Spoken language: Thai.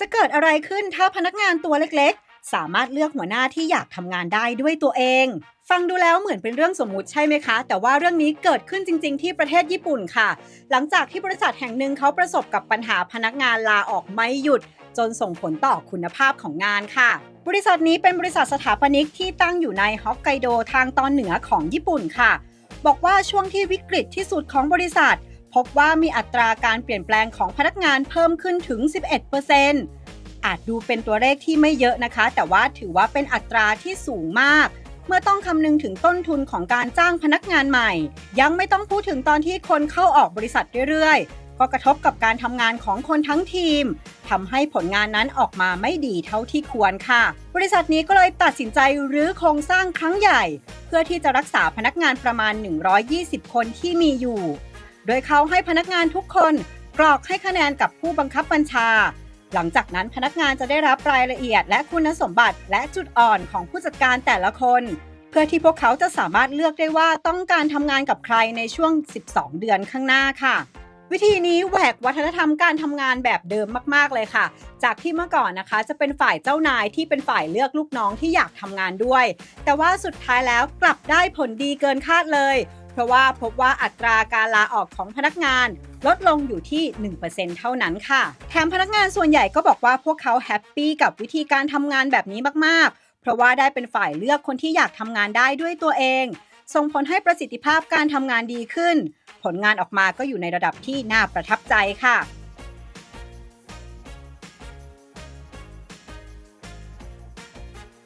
จะเกิดอะไรขึ้นถ้าพนักงานตัวเล็กๆ สามารถเลือกหัวหน้าที่อยากทำงานได้ด้วยตัวเอง ฟังดูแล้วเหมือนเป็นเรื่องสมมุติใช่ไหมคะ แต่ว่าเรื่องนี้เกิดขึ้นจริง ๆ ที่ประเทศญี่ปุ่นค่ะ หลังจากที่บริษัทแห่งหนึ่งเขาประสบกับปัญหาพนักงานลาออกไม่หยุด จนส่งผลต่อคุณภาพของงานค่ะ บริษัทนี้เป็นบริษัทสถาปนิกที่ตั้งอยู่ในฮอกไกโดทางตอนเหนือของญี่ปุ่นค่ะ บอกว่าช่วงที่วิกฤตที่สุดของบริษัท พบว่ามีอัตราการเปลี่ยนแปลงของพนักงานเพิ่มขึ้นถึง 11%อาจดูเป็นตัวเลขที่ไม่เยอะนะคะ แต่ว่าถือว่าเป็นอัตราที่สูงมาก เมื่อต้องคำนึงถึงต้นทุนของการจ้างพนักงานใหม่ ยังไม่ต้องพูดถึงตอนที่คนเข้าออกบริษัทเรื่อยๆ ก็กระทบกับการทำงานของคนทั้งทีมทำให้ผลงานนั้นออกมาไม่ดีเท่าที่ควรค่ะ บริษัทนี้ก็เลยตัดสินใจรื้อโครงสร้างครั้งใหญ่ เพื่อที่จะรักษาพนักงานประมาณ 120 คนที่มีอยู่ โดยเขาให้พนักงานทุกคนกรอกให้คะแนนกับผู้บังคับบัญชา หลังจากนั้นพนักงานจะได้รับรายละเอียด และคุณสมบัติและจุดอ่อนของผู้จัดการแต่ละคน เพื่อที่พวกเขาจะสามารถเลือกได้ว่าต้องการทำงานกับใครในช่วง 12 เดือนข้างหน้าค่ะวิธีนี้แหวกวัฒนธรรมการทำงานแบบเดิมมากๆเลยค่ะ จากที่เมื่อก่อนนะคะ จะเป็นฝ่ายเจ้านายที่เป็นฝ่ายเลือกลูกน้องที่อยากทำงานด้วย แต่ว่าสุดท้ายแล้วกลับได้ผลดีเกินคาดเลย เพราะว่าพบว่าอัตราการลาออกของพนักงานลดลงอยู่ที่ 1%เท่านั้นค่ะ แถมพนักงานส่วนใหญ่ก็บอกว่าพวกเขาแฮปปี้กับวิธีการทำงานแบบนี้มากๆ เพราะว่าได้เป็นฝ่ายเลือกคนที่อยากทำงานได้ด้วยตัวเอง ส่งผลให้ประสิทธิภาพการทำงานดีขึ้น ผลงานออกมาก็อยู่ในระดับที่น่าประทับใจค่ะ